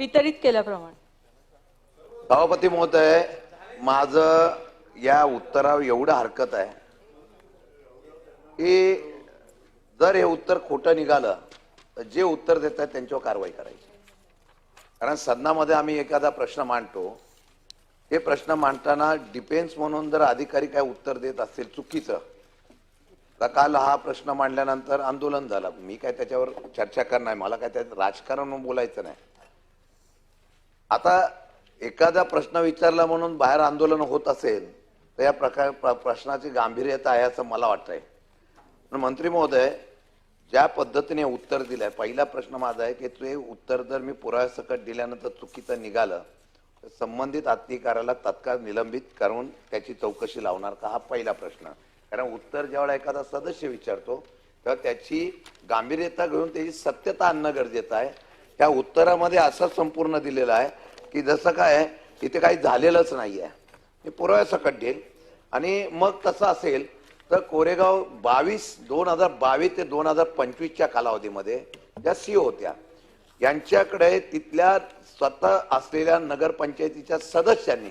वितरित केल्याप्रमाणे. सभापती महोदय माझं या उत्तरावर एवढं हरकत आहे की जर हे उत्तर खोटं निघालं तर जे उत्तर देत आहेत त्यांच्यावर कारवाई करायची. कारण सदनामध्ये आम्ही एखादा प्रश्न मांडतो ते प्रश्न मांडताना डिफेन्स म्हणून जर अधिकारी काय उत्तर देत असतील चुकीचं तर काल हा प्रश्न मांडल्यानंतर आंदोलन झालं. मी काय त्याच्यावर चर्चा करणार मला काय त्यात राजकारण बोलायचं नाही. आता एखादा प्रश्न विचारला म्हणून बाहेर आंदोलन होत असेल तर या प्रकार प्र- प्रश्नाची गांभीर्यता आहे असं मला वाटतंय. पण मंत्री महोदय ज्या पद्धतीने उत्तर दिलंय पहिला प्रश्न माझा आहे की ते उत्तर जर मी पुराव्यासकट दिल्यानंतर चुकीचं निघालं तर संबंधित अधिकाऱ्याला तत्काळ निलंबित करून त्याची चौकशी लावणार का? हा पहिला प्रश्न. कारण उत्तर ज्यावेळेला एखादा सदस्य विचारतो तेव्हा त्याची गांभीर्यता घेऊन त्याची सत्यता आणणं गरजेचं आहे. त्या उत्तरामध्ये असं संपूर्ण दिलेलं आहे की जसं काय इथे काही झालेलंच नाही आहे मी पुराव्यासकट देईल आणि मग तसं असेल तर कोरेगाव बावीस दोन हजार बावीस ते दोन हजार पंचवीसच्या कालावधीमध्ये ज्या सी होत्या यांच्याकडे तिथल्या स्वतः असलेल्या नगरपंचायतीच्या सदस्यांनी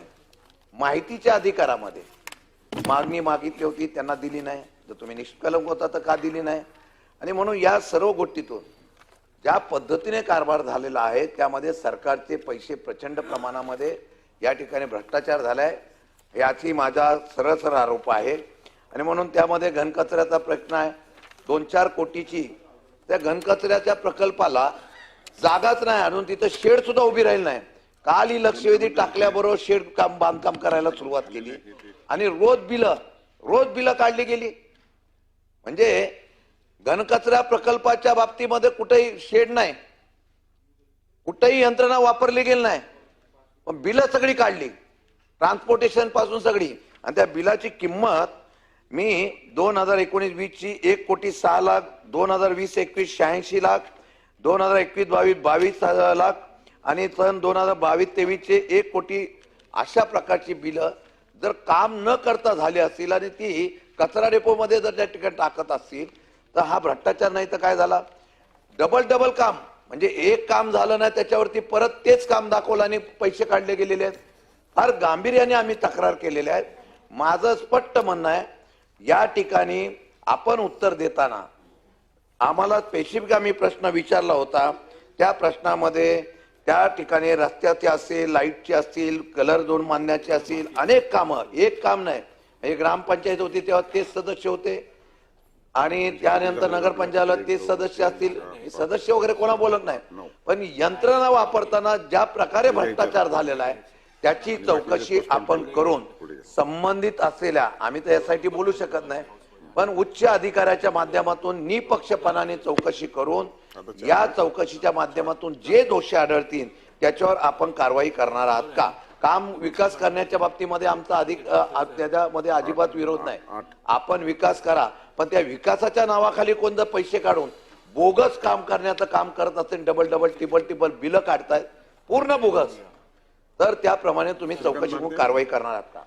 माहितीच्या अधिकारामध्ये मागणी मागितली होती त्यांना दिली नाही. जर तुम्ही निष्कलंक होता तर का दिली नाही? आणि म्हणून या सर्व गोष्टीतून ज्या पद्धतीने कारभार झालेला आहे त्यामध्ये सरकारचे पैसे प्रचंड प्रमाणामध्ये या ठिकाणी भ्रष्टाचार झालाय याची माझा सरळ सरळ आरोप आहे. आणि म्हणून त्यामध्ये घनकचऱ्याचा प्रश्न आहे. दोन चार कोटीची त्या घनकचऱ्याच्या प्रकल्पाला जागाच नाही अजून तिथं शेड सुद्धा उभी राहील नाही. काल ही लक्षवेधी टाकल्याबरोबर शेड काम बांधकाम करायला सुरुवात केली. आणि रोज बिलं रोज बिलं काढली गेली. म्हणजे घनकचरा प्रकल्पाच्या बाबतीमध्ये कुठेही शेड नाही. कुठेही यंत्रणा वापरली गेली नाही. पण बिलं सगळी काढली. ट्रान्सपोर्टेशनपासून सगळी. आणि त्या बिलाची किंमत मी दोन हजार एकोणीस वीसची एक कोटी सहा लाख दोन हजार वीस एकवीस शहाऐंशी लाख दोन हजार एकवीस बावीस बावीस लाख आणि सन दोन हजार बावीस तेवीसचे एक कोटी अशा प्रकारची बिलं जर काम न करता झाली असतील आणि ती कचरा डेपोमध्ये जर त्या ठिकाणी टाकत असतील तर हा भ्रष्टाचार नाही तर काय झाला? डबल डबल काम. म्हणजे एक काम झालं नाही त्याच्यावरती परत तेच काम दाखवलं आणि पैसे काढले गेलेले आहेत. फार गांभीर्याने आम्ही तक्रार केलेल्या आहेत. माझं स्पष्ट म्हणणं आहे या ठिकाणी आपण उत्तर देताना आम्हाला स्पेसिफिक आम्ही प्रश्न विचारला होता. त्या प्रश्नामध्ये त्या ठिकाणी रस्त्याचे असतील लाईटचे असतील कलर दोन मानण्याचे असतील अनेक कामं. एक काम नाही. म्हणजे ग्रामपंचायत होती तेव्हा तेच सदस्य होते. आणि त्यानंतर नगरपंचायत तेच सदस्य असतील. सदस्य वगैरे कोणा बोलत नाही. पण यंत्रणा वापरताना ज्या प्रकारे भ्रष्टाचार झालेला आहे त्याची चौकशी आपण करून संबंधित असलेल्या आम्ही तर यासाठी बोलू शकत नाही पण उच्च अधिकाऱ्याच्या माध्यमातून निपक्षपणाने चौकशी करून या चौकशीच्या माध्यमातून जे दोषी आढळतील त्याच्यावर आपण कारवाई करणार आहात का? काम विकास करण्याच्या बाबतीमध्ये आमचा अधिक त्याच्यामध्ये अजिबात विरोध नाही. आपण विकास करा. पण त्या विकासाच्या नावाखाली कोण जर पैसे काढून बोगस काम करण्याचं काम करत असेल डबल डबल टिबल टिबल बिलं काढतायत पूर्ण बोगस तर त्याप्रमाणे तुम्ही चौकशी कारवाई करणार आहात का?